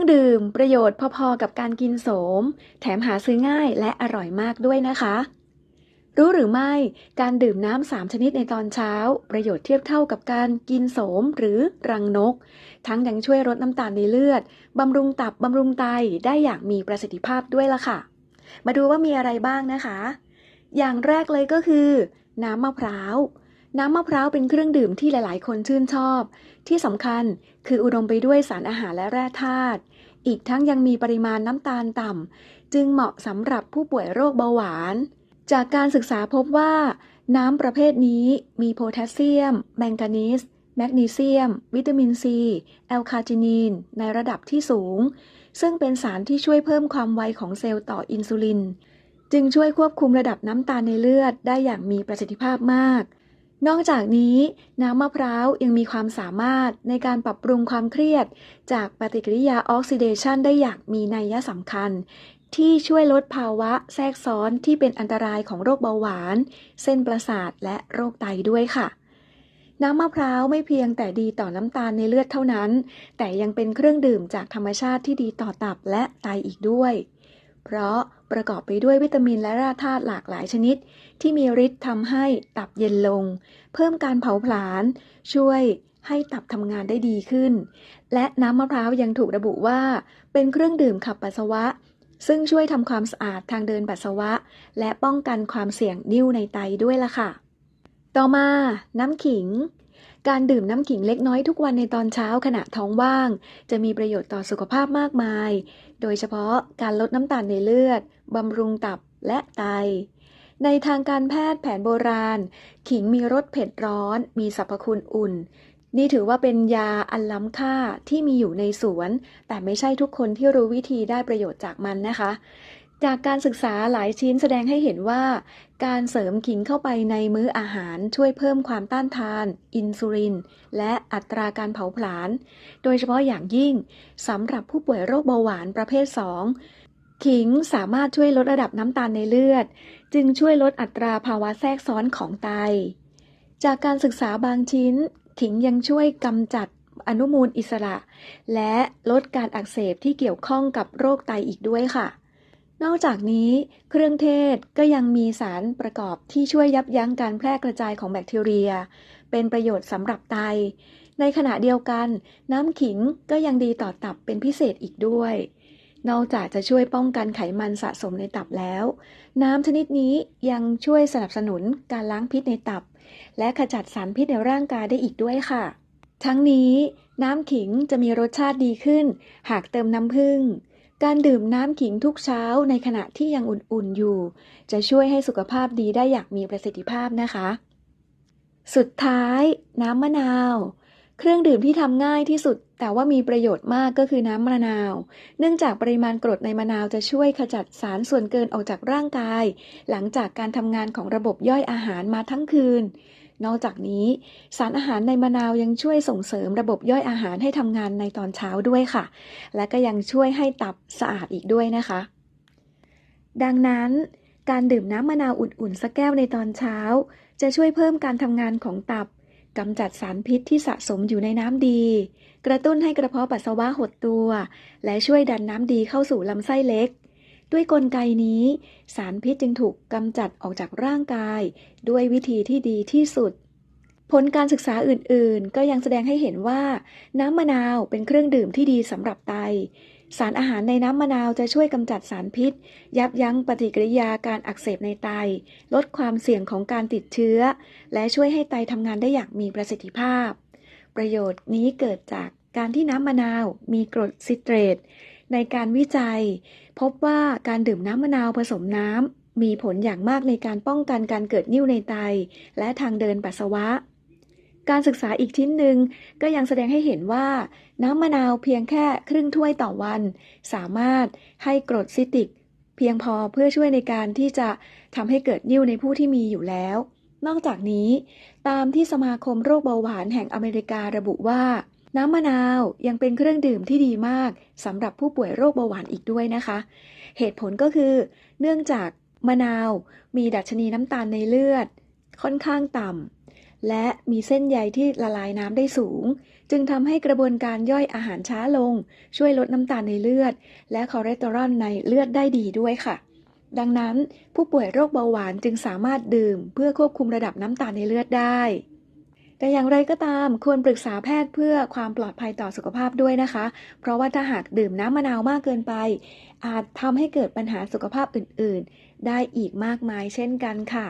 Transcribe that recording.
รื่องดื่มประโยชน์พอๆกับการกินโสม แถมหาซื้อง่ายและอร่อยมากด้วยนะคะ รู้หรือไม่การดื่มน้ำสามชนิดในตอนเช้า ประโยชน์เทียบเท่ากับการกินโสมหรือรังนก ทั้งยังช่วยลดน้ำตาลในเลือดบำรุงตับบำรุงไตได้อย่างมีประสิทธิภาพด้วยล่ะค่ะ มาดูว่ามีอะไรบ้างนะคะ อย่างแรกเลยก็คือ น้ำมะพร้าว น้ำมะพร้าวเป็นเครื่องดื่มที่หลาย ๆ คนชื่นชอบ ที่สำคัญคืออุดมไปด้วยสารอาหารและแร่ธาตุ อีกทั้งยังมีปริมาณน้ำตาลต่ำ จึงเหมาะสำหรับผู้ป่วยโรคเบาหวาน จากการศึกษาพบว่า น้ำประเภทนี้มีโพแทสเซียม แมงกานีสแมกนีเซียม วิตามินซี แอลคาจินีน ในระดับที่สูง ซึ่งเป็นสารที่ช่วยเพิ่มความไวของเซลล์ต่ออินซูลิน จึงช่วยควบคุมระดับน้ำตาลในเลือดได้อย่างมีประสิทธิภาพมาก นอกจากนี้ น้ำมะพร้าวยังมีความสามารถในการปรับปรุงความเครียด จากปฏิกิริยาออกซิเดชันได้อย่างมีนัยสำคัญ ที่ช่วยลดภาวะแทรกซ้อนที่เป็นอันตรายของโรคเบาหวาน เส้นประสาทและโรคไตด้วยค่ะ น้ำมะพร้าวไม่เพียงแต่ดีต่อน้ำตาลในเลือดเท่านั้น แต่ยังเป็นเครื่องดื่มจากธรรมชาติที่ดีต่อตับและไตอีกด้วย เพราะ ประกอบไปด้วยวิตามินและแร่ธาตุหลากหลายชนิด ที่มีฤทธิ์ทำให้ตับเย็นลง เพิ่มการเผาผลาญช่วยให้ตับทำงานได้ดีขึ้น และน้ำมะพร้าวยังถูกระบุว่า เป็นเครื่องดื่มขับปัสสาวะ ซึ่งช่วยทำความสะอาดทางเดินปัสสาวะ และป้องกันความเสี่ยงนิ่วในไตด้วยล่ะค่ะ ต่อมา น้ำขิง การดื่มน้ำขิงเล็กน้อยทุกวันในตอนเช้าขณะท้องว่าง จะมีประโยชน์ต่อสุขภาพมากมาย โดยเฉพาะการลดน้ำตาลในเลือดบำรุงตับและไต ในทางการแพทย์แผนโบราณ ขิงมีรสเผ็ดร้อน มีสรรพคุณอุ่น นี่ถือว่าเป็นยาอันล้ำค่าที่มีอยู่ในสวน แต่ไม่ใช่ทุกคนที่รู้วิธีได้ประโยชน์จากมันนะคะ จากการศึกษาหลายชิ้นแสดงให้เห็นว่า การเสริมขิงเข้าไปในมื้ออาหารช่วยเพิ่มความต้านทาน อินซูลิน และอัตราการเผาผลาญ โดยเฉพาะอย่างยิ่งสำหรับผู้ป่วยโรคเบาหวานประเภท 2 ขิงสามารถช่วยลดระดับน้ำตาลในเลือด จึงช่วยลดอัตราภาวะแทรกซ้อนของไต จากการศึกษาบางชิ้น ขิงยังช่วยกำจัดอนุมูลอิสระ และลดการอักเสบที่เกี่ยวข้องกับโรคไตอีกด้วยค่ะ นอกจากนี้เครื่องเทศก็ยังมีสารประกอบที่ช่วยยับยั้งการแพร่กระจายของแบคทีเรีย เป็นประโยชน์สำหรับไต ในขณะเดียวกัน น้ำขิงก็ยังดีต่อตับเป็นพิเศษอีกด้วย นอกจากจะช่วยป้องกันไขมันสะสมในตับแล้ว น้ำชนิดนี้ยังช่วยสนับสนุนการล้างพิษในตับ และขจัดสารพิษในร่างกายได้อีกด้วยค่ะ ทั้งนี้น้ำขิงจะมีรสชาติดีขึ้น หากเติมน้ำผึ้ง การดื่มน้ำขิงทุกเช้าในขณะที่ยังอุ่นๆอยู่ จะช่วยให้สุขภาพดีได้อย่างมีประสิทธิภาพนะคะ สุดท้าย น้ำมะนาว เครื่องดื่มที่ทำง่ายที่สุด แต่ว่ามีประโยชน์มากก็คือน้ำมะนาว เนื่องจากปริมาณกรดในมะนาวจะช่วยขจัดสารส่วนเกินออกจากร่างกาย หลังจากการทำงานของระบบย่อยอาหารมาทั้งคืน นอกจากนี้ สารอาหารในมะนาวยังช่วยส่งเสริมระบบย่อยอาหารให้ทำงานในตอนเช้าด้วยค่ะ และก็ยังช่วยให้ตับสะอาดอีกด้วยนะคะ ดังนั้นการดื่มน้ำมะนาวอุ่นๆสักแก้วในตอนเช้า จะช่วยเพิ่มการทำงานของตับกำจัดสารพิษที่สะสมอยู่ในน้ำดี กระตุ้นให้กระเพาะปัสสาวะหดตัว และช่วยดันน้ำดีเข้าสู่ลำไส้เล็ก ด้วยกลไกนี้ สารพิษจึงถูกกำจัดออกจากร่างกาย ด้วยวิธีที่ดีที่สุด ผลการศึกษาอื่นๆ ก็ยังแสดงให้เห็นว่า น้ำมะนาวเป็นเครื่องดื่มที่ดีสำหรับไต สารอาหารในน้ำมะนาวจะช่วยกำจัดสารพิษ ยับยั้งปฏิกิริยาการอักเสบในไต ลดความเสี่ยงของการติดเชื้อ และช่วยให้ไตทำงานได้อย่างมีประสิทธิภาพ ประโยชน์นี้เกิดจากการที่น้ำมะนาวมีกรดซิเตรต ในการวิจัย พบว่าการดื่มน้ำมะนาวผสมน้ำมีผลอย่างมากในการป้องกันการเกิดนิ่วในไต และทางเดินปัสสาวะ การศึกษาอีกชิ้นหนึ่งก็ยังแสดงให้เห็นว่า น้ำมะนาวเพียงแค่ครึ่งถ้วยต่อวัน สามารถให้กรดซิตริก เพียงพอเพื่อช่วยในการที่จะทำให้เกิดนิ่วในผู้ที่มีอยู่แล้ว นอกจากนี้ ตามที่สมาคมโรคเบาหวานแห่งอเมริการะบุว่า น้ำมะนาวยังเป็นเครื่องดื่มที่ดีมากสำหรับผู้ป่วยโรคเบาหวานอีกด้วยนะคะ เหตุผลก็คือ เนื่องจากมะนาวมีดัชนีน้ำตาลในเลือด ค่อนข้างต่ำและมีเส้นใยที่ละลายน้ำได้สูง จึงทำให้กระบวนการย่อยอาหารช้าลง ช่วยลดน้ำตาลในเลือด และคอเลสเตอรอลในเลือดได้ดีด้วยค่ะ ดังนั้นผู้ป่วยโรคเบาหวานจึงสามารถดื่ม เพื่อควบคุมระดับน้ำตาลในเลือดได้ แต่อย่างไรก็ตามควรปรึกษาแพทย์เพื่อความปลอดภัยต่อสุขภาพด้วยนะคะ เพราะว่าถ้าหากดื่มน้ำมะนาวมากเกินไป อาจทำให้เกิดปัญหาสุขภาพอื่น ๆ ได้อีกมากมายเช่นกันค่ะ